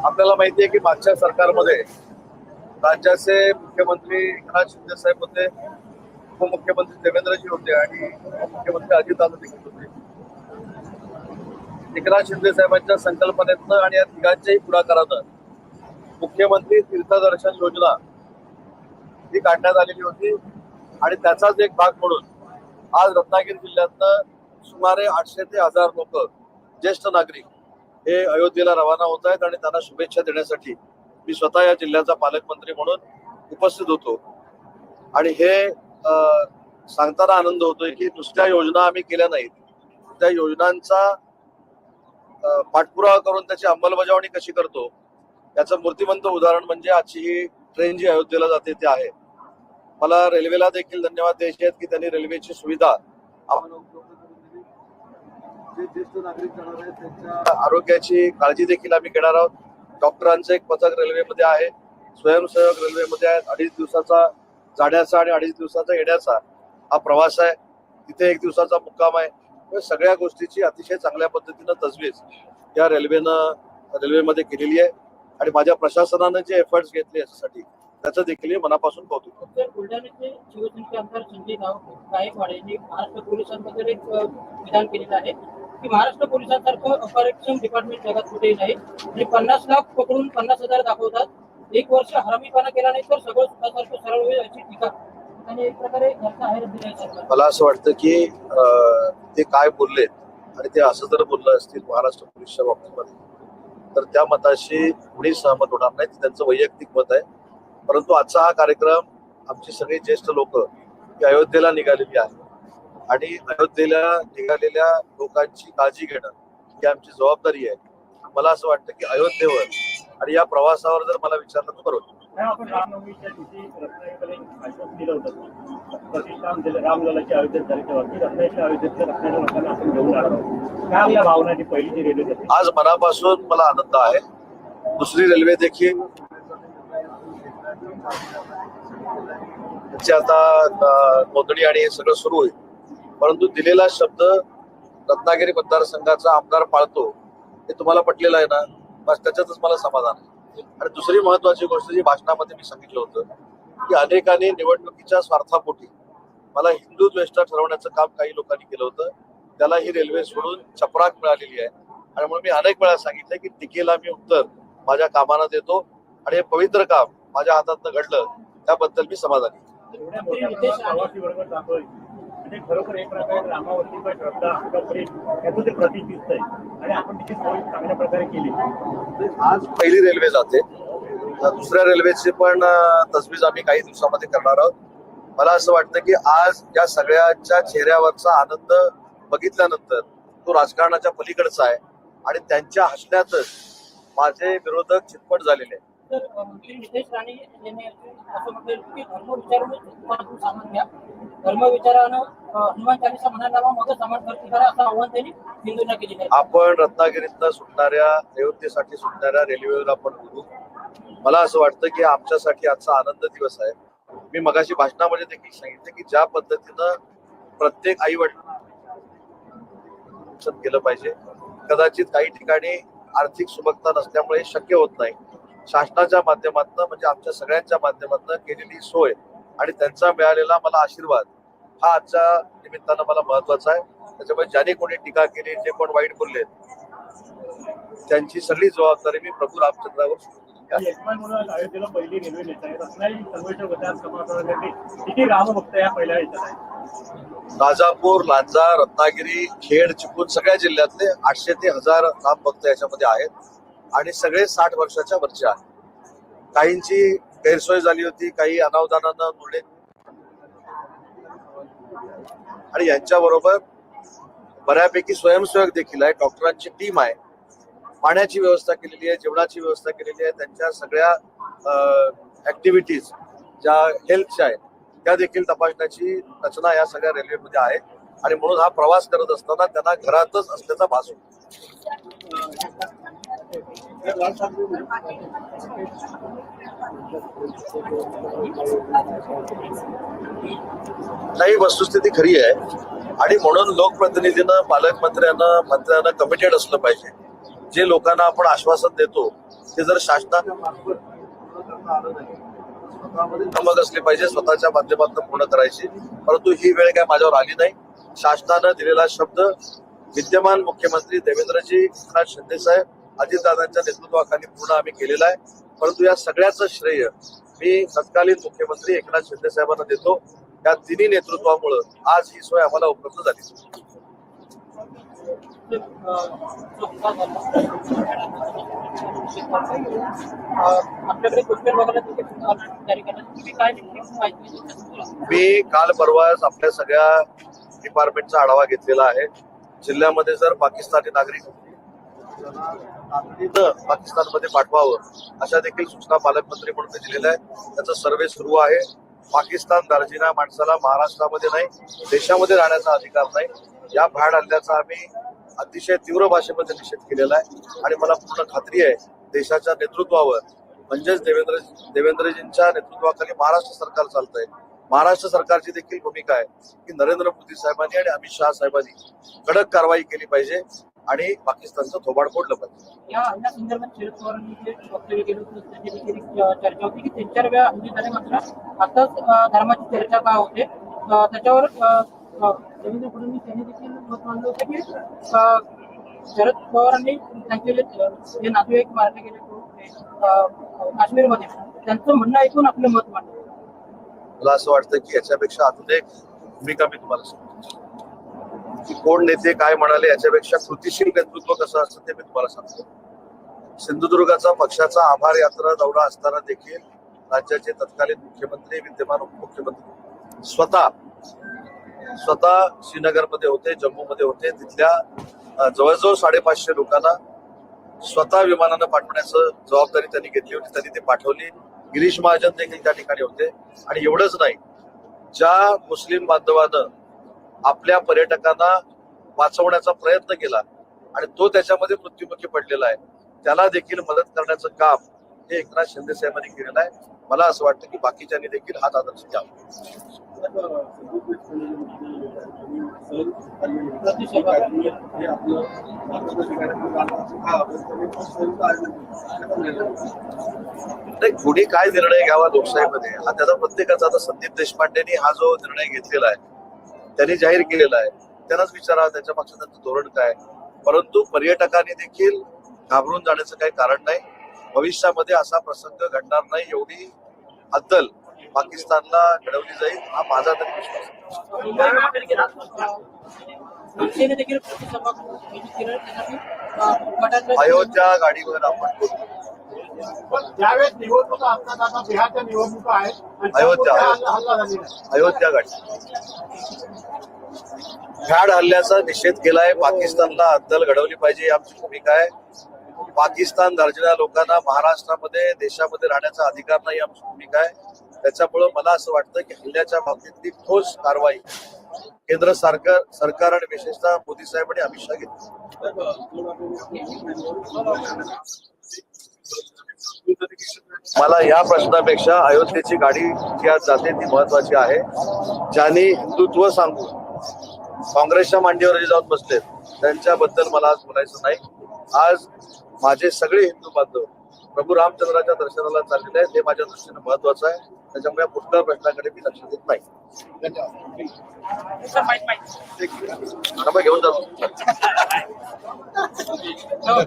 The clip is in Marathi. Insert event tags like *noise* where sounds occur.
आपल्याला माहिती आहे की मागच्या सरकारमध्ये राज्याचे मुख्यमंत्री एकनाथ शिंदे साहेब होते उपमुख्यमंत्री देवेंद्रजी होते आणि मुख्यमंत्री अजितदादा देखील होते. एकनाथ शिंदे साहेबांच्या संकल्पनेतनं आणि या तिघांच्याही पुढाकारानं मुख्यमंत्री तीर्थदर्शन योजना ही काढण्यात आलेली होती आणि त्याचाच एक भाग म्हणून आज रत्नागिरी जिल्ह्यातनं सुमारे आठशे ते हजार लोक ज्येष्ठ नागरिक हे अयोध्येला रवाना होत आहेत आणि त्यांना शुभेच्छा देण्यासाठी मी स्वतः या जिल्ह्याचा पालकमंत्री म्हणून उपस्थित होतो. आणि हे सांगताना आनंद होतोय की नुसत्या योजना आम्ही केल्या नाहीत. त्या योजनांचा पाठपुरावा करून त्याची अंमलबजावणी कशी करतो याचं मूर्तिमंत उदाहरण म्हणजे आजची ही ट्रेन जी अयोध्येला जाते ती आहे. मला रेल्वेला देखील धन्यवाद द्यायचे आहेत की त्यांनी रेल्वेची सुविधा आरोग्याची काळजी देखील आम्ही घेणार आहोत. डॉक्टरांचं एक पथक रेल्वेमध्ये आहे. स्वयंसेवक रेल्वेमध्ये आहेत. अडीच दिवसाचा जाण्याचा आणि अडीच दिवसाचा येण्याचा हा प्रवास आहे. तिथे एक दिवसाचा मुक्काम आहे. सगळ्या गोष्टीची अतिशय चांगल्या पद्धतीनं तजवीज या रेल्वेनं रेल्वेमध्ये केलेली आहे. आणि माझ्या प्रशासनानं जे एफर्ट्स घेतले याच्यासाठी त्याचं देखील मनापासून कौतुक. करतो. तर बुलढाण्याचे शिवसेनेचे आमदार संजय गाव गायकवाड यांनी महाराष्ट्र पोलिसांबद्दल एक विधान केलेलं आहे की महाराष्ट्र पोलिसांसारखं डिपार्टमेंट जगात कुठेही नाही. आणि पन्नास लाख पकडून पन्नास हजार दाखवतात. एक वर्ष हरामीपणा केला नाही तर सगळं सरळ होईल अशी टीका. मला असं वाटतं की ते काय बोललेत आणि ते असं जर बोललं असतील महाराष्ट्र पोलीसच्या बाबतीमध्ये तर त्या मताशी कुणी सहमत होणार नाही. त्यांचं वैयक्तिक मत आहे. परंतु आजचा हा कार्यक्रम आमची सगळी ज्येष्ठ लोक ही अयोध्येला निघालेली आहे आणि अयोध्येला निघालेल्या लोकांची काळजी घेणं ही आमची जबाबदारी आहे. मला असं वाटतं की अयोध्येवर आणि या प्रवासावर जर मला विचारलं तर बरोबर. आज मनापासून मला आनंद आहे. दुसरी रेल्वे देखील त्याची आता नोंदणी आणि हे सगळं सुरू होईल परंतु दिलेला शब्द रत्नागिरी मतदारसंघाचा आमदार पाळतो हे तुम्हाला पटलेलं आहे ना? बस त्याच्यातच मला समाधान आहे. आणि दुसरी महत्वाची गोष्ट जी भाषणामध्ये मी सांगितलं होतं की अनेकांनी निवडणुकीच्या स्वार्थापोटी मला हिंदू द्वेष्टा ठरवण्याचं काम काही लोकांनी केलं होतं. त्याला ही रेल्वे सोडून चपराक मिळालेली आहे. आणि म्हणून मी अनेक वेळा सांगितलं की टीकेला मी उत्तर माझ्या कामानं देतो. आणि हे पवित्र काम माझ्या हातात घडलं त्याबद्दल मी समाधानी म्हणजे खरोखर एक प्रकारे रामावरती पण श्रद्धा असं प्रेम याचं ते प्रतीक दिसतंय आणि आपण तिची सोय चांगल्या प्रकारे केली. आज पहिली रेल्वे जाते. दुसऱ्या रेल्वेची पण अ, तजवीज आम्ही काही दिवसामध्ये करणार आहोत. मला असं वाटतं की आज या सगळ्यांच्या चेहऱ्यावरचा आनंद बघितल्यानंतर तो राजकारणाच्या पलीकडचा आहे. आणि त्यांच्या हसण्यातच माझे विरोधक चितपट झालेले आहेत. तर मंत्री नितेश राणे यांनी असं म्हटलं की धर्म सामान घ्या. धर्म विचारानं हनुमान चालीसा म्हणायला लावा मग सामान खर्च करा असं आव्हान त्यांनी हिंदूंना आपण रत्नागिरीतनं सुटणाऱ्या अयोध्येसाठी सुटणाऱ्या रेल्वेवर आपण बोलू. मला असं वाटतं की आमच्यासाठी आजचा आनंद दिवस आहे. मी मगाशी भाषणामध्ये देखील सांगितलं की ज्या पद्धतीनं प्रत्येक आई वडील केलं पाहिजे. कदाचित काही ठिकाणी आर्थिक सुबकता नसल्यामुळे शक्य होत नाही. शासनाच्या माध्यमातून म्हणजे आमच्या सगळ्यांच्या माध्यमातून केलेली सोय आणि त्यांचा मिळालेला मला आशीर्वाद हा आजच्या निमित्तानं मला महत्त्वाचा आहे. त्याच्यामुळे ज्याने कोणी टीका केली जे कोण वाईट बोलले त्यांची सगळी जबाबदारी मी प्रभू रामचंद्रावर राजापूर लांजा रत्नागिरी खेड चिपळूण सगळ्या जिल्ह्यातले आठशे ते हजार राम भक्त याच्यामध्ये आहेत. आणि सगळे साठ वर्षाच्या वरचे आहेत. काहींची गैरसोय झाली होती काही अनावधानानं मुले. आणि यांच्याबरोबर बऱ्यापैकी स्वयंसेवक देखील आहे डॉक्टरांची टीम आहे. पाण्याची व्यवस्था केलेली आहे जेवणाची व्यवस्था केलेली आहे त्यांच्या सगळ्या ऍक्टिव्हिटीज ज्या हेल्थच्या आहेत त्या देखील तपासण्याची रचना या सगळ्या रेल्वेमध्ये आहे. आणि म्हणून हा प्रवास करत असताना त्यांना घरातच असल्याचा भास होतो. नाही वस्तुस्थिती खरी आहे. आणि म्हणून लोकप्रतिनिधीनं पालकमंत्र्यांना मंत्र्यांना कमिटेड असलं पाहिजे. जे लोकांना आपण आश्वासन देतो ते जर शासनाच्या मार्फत असली पाहिजे स्वतःच्या माध्यमातून पूर्ण करायची. परंतु ही वेळ काय माझ्यावर आली नाही. शासनानं दिलेला शब्द विद्यमान मुख्यमंत्री देवेंद्रजी एकनाथ शिंदे साहेब अजितदादांच्या नेतृत्वाखाली पूर्ण आम्ही केलेला आहे. परंतु या सगळ्याचं श्रेय मी तत्कालीन मुख्यमंत्री एकनाथ शिंदे साहेबांना देतो. या तिन्ही नेतृत्वामुळं आज ही सोय आम्हाला उपलब्ध झाली. मी काल परवाच आपल्या सगळ्या डिपार्टमेंटचा आढावा घेतलेला आहे. जिल्ह्यामध्ये जर पाकिस्तानी नागरिक तातडीनं पाकिस्तानमध्ये पाठवावं अशा देखील सूचना पालकमंत्री म्हणून मी दिलेल्या आहेत. त्याचा सर्वे सुरू आहे. पाकिस्तान दार्जिना माणसाला महाराष्ट्रामध्ये नाही देशामध्ये राहण्याचा अधिकार नाही. या भ्याड हल्ल्याचा आम्ही अतिशय तीव्र भाषेमध्ये निषेध केलेला आहे. आणि मला पूर्ण खात्री आहे देशाच्या नेतृत्वावर म्हणजेच देवेंद्र देवेंद्रजींच्या नेतृत्वाखाली महाराष्ट्र सरकार चालतंय. महाराष्ट्र सरकारची देखील भूमिका आहे की नरेंद्र मोदी साहेबांनी आणि अमित शहा साहेबांनी कडक कारवाई केली पाहिजे. आणि पाकिस्तानचं थोबाड फोडलं पाहिजे या हल्ल्या संदर्भात शरद पवारांनी जे वक्तव्य केलं होतं त्याची देखील एक, अं, चर्चा होती की तीन वेळा हल्ले झाले मात्र आताच अं, धर्माची चर्चा का होते? अं, त्याच्यावर देवेंद्र फडणवीस यांनी देखील मत मांडलं होतं की शरद पवारांनी त्यांचे नातेवाईक मारले गेले काश्मीरमध्ये त्यांचं म्हणणं ऐकून आपलं मत मांडलं. मला असं वाटतं की याच्यापेक्षा अजून एक भूमिका मी तुम्हाला सांगतो. की कोण नेते काय म्हणाले याच्यापेक्षा कृतीशील नेतृत्व कसं असतं ते मी तुम्हाला सांगतो. सिंधुदुर्गाचा पक्षाचा आभार यात्रा दौरा असताना देखील राज्याचे तत्कालीन मुख्यमंत्री विद्यमान उपमुख्यमंत्री स्वतः स्वतः श्रीनगरमध्ये होते जम्मूमध्ये होते. तिथल्या जवळजवळ साडेपाचशे लोकांना स्वतः विमानानं पाठवण्याचं जबाबदारी त्यांनी घेतली होती. त्यांनी ते पाठवली. गिरीश महाजन देखील त्या ठिकाणी होते. आणि एवढंच नाही ज्या मुस्लिम बांधवानं आपल्या पर्यटकांना वाचवण्याचा प्रयत्न केला आणि तो त्याच्यामध्ये मृत्युमुखी पडलेला आहे. त्याला देखील मदत करण्याचं काम हे एकनाथ शिंदे साहेबांनी केलेलं आहे. मला असं वाटतं की बाकीच्यांनी देखील हात आदर्श घ्यावा. नाही कुणी काय निर्णय घ्यावा लोकशाहीमध्ये? हा त्याचा प्रत्येकाचा आता संदीप देशपांडेनी हा जो निर्णय घेतलेला आहे त्यांनी जाहीर केलेला आहे. त्यांनाच विचारा त्याच्या मागचं त्यांचं धोरण काय? परंतु पर्यटकांनी देखील घाबरून जाण्याचं काही कारण नाही. भविष्यामध्ये असा प्रसंग घडणार नाही एवढी अद्दल पाकिस्तानला घडवली जाईल हा माझा तरी विश्वास अयोध्या गाडीवर आपण बोलू. ज्यावेळेस निवडणुका असतात आता बिहारच्या निवडणुका आहेत आणि अयोध्या. हल्ला झालेला आहे. अयोध्या गाडी भ्याड हल्ल्याचा निषेध केलाय पाकिस्तानला अद्दल घडवली पाहिजे आमची भूमिका आहे पाकिस्तान दार्जिना लोकांना महाराष्ट्रामध्ये देशामध्ये राहण्याचा अधिकार नाही आमची भूमिका आहे त्याच्यामुळं मला असं वाटतं की हल्ल्याच्या बाबतीतली ठोस कारवाई केंद्र सरकार सरकार आणि विशेषतः मोदी साहेब आणि अमित शहा घेतली मला या प्रश्नापेक्षा अयोध्येची गाडी जी आज जाते ती महत्वाची आहे. ज्यांनी हिंदुत्व सांगून काँग्रेसच्या मांडीवर जे जाऊन बसलेत त्यांच्याबद्दल मला आज बोलायचं नाही. आज माझे सगळे हिंदू बांधव प्रभू रामचंद्राच्या दर्शनाला चाललेले आहेत. हे माझ्या दृष्टीने महत्वाचं आहे. त्याच्यामुळे पुष्कळ प्रश्नाकडे मी लक्ष देत नाही. घेऊन जातो *laughs* हो.